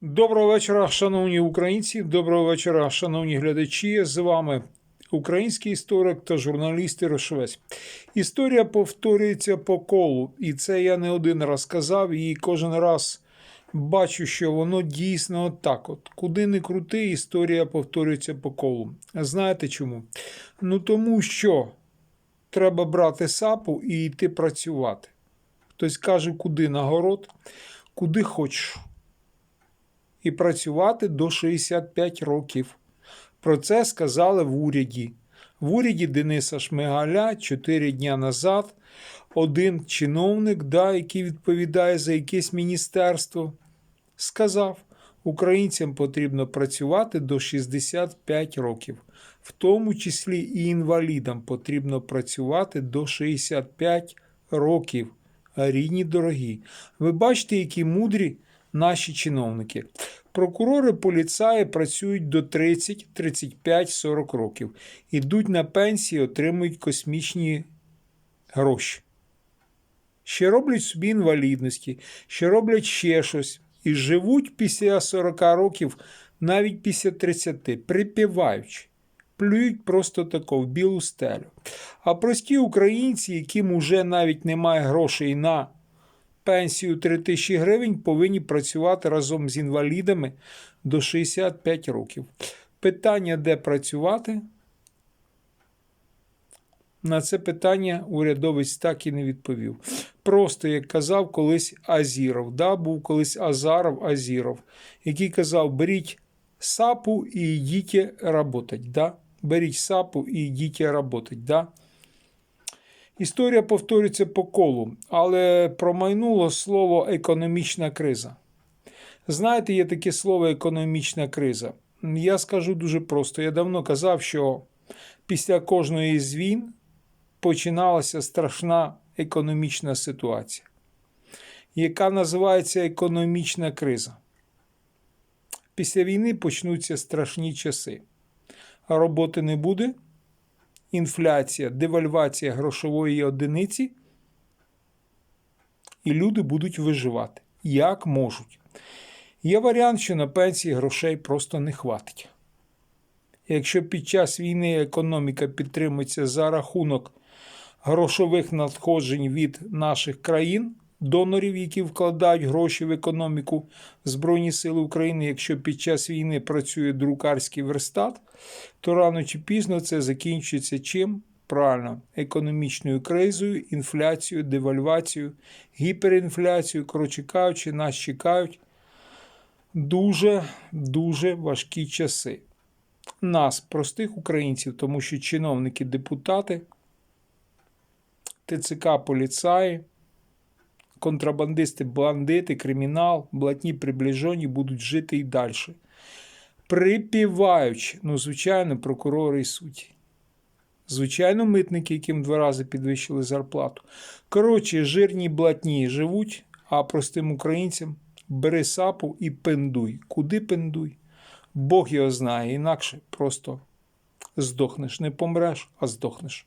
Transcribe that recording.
Доброго вечора, шановні українці. Доброго вечора, шановні глядачі. З вами український історик та журналіст Ірошвець. Історія повторюється по колу, і це я не один раз казав, і кожен раз бачу, що воно дійсно так. От куди не крути, історія повторюється по колу. Знаєте чому? Ну тому що треба брати сапу і йти працювати. Хтось каже, куди на город, куди хочеш і працювати до 65 років. Про це сказали в уряді. В уряді Дениса Шмигаля 4 дня назад один чиновник, да, який відповідає за якесь міністерство, сказав, українцям потрібно працювати до 65 років. В тому числі і інвалідам потрібно працювати до 65 років. Рідні дорогі. Ви бачите, які мудрі наші чиновники. Прокурори, поліцаї працюють до 30, 35, 40 років. Ідуть на пенсії, отримують космічні гроші. Ще роблять собі інвалідності, ще роблять ще щось. І живуть після 40 років, навіть після 30, припіваючи. Плюють просто тако в білу стелю. А прості українці, яким уже навіть немає грошей на пенсію 3 тисячі гривень, повинні працювати разом з інвалідами до 65 років. Питання, де працювати? На це питання урядовець так і не відповів. Просто, як казав колись Азіров, да, був колись Азаров Азіров, який казав: беріть сапу і йдіть работать. Да? Беріть сапу і йдіть работать. Да? Історія повторюється по колу, але промайнуло слово економічна криза. Знаєте, є таке слово економічна криза. Я скажу дуже просто. Я давно казав, що після кожної з війн починалася страшна економічна ситуація, яка називається економічна криза. Після війни почнуться страшні часи. Роботи не буде інфляція, девальвація грошової одиниці, і люди будуть виживати як можуть. Є варіант, що на пенсії грошей просто не хватить. Якщо під час війни економіка підтримується за рахунок грошових надходжень від наших країн, донорів, які вкладають гроші в економіку Збройні Сили України, якщо під час війни працює друкарський верстат, то рано чи пізно це закінчується чим? Правильно, економічною кризою, інфляцією, девальвацією, гіперінфляцією. Коротше кажучи, нас чекають дуже дуже важкі часи. Нас, простих українців, тому що чиновники, депутати, ТЦК, поліцаї, контрабандисти, бандити, кримінал, блатні приближені будуть жити і далі. Припіваючи, ну, звичайно, прокурори і судді. Звичайно, митники, яким два рази підвищили зарплату. Коротше, жирні блатні живуть, а простим українцям бери сапу і пендуй. Куди пендуй? Бог його знає, інакше просто здохнеш. Не помреш, а здохнеш.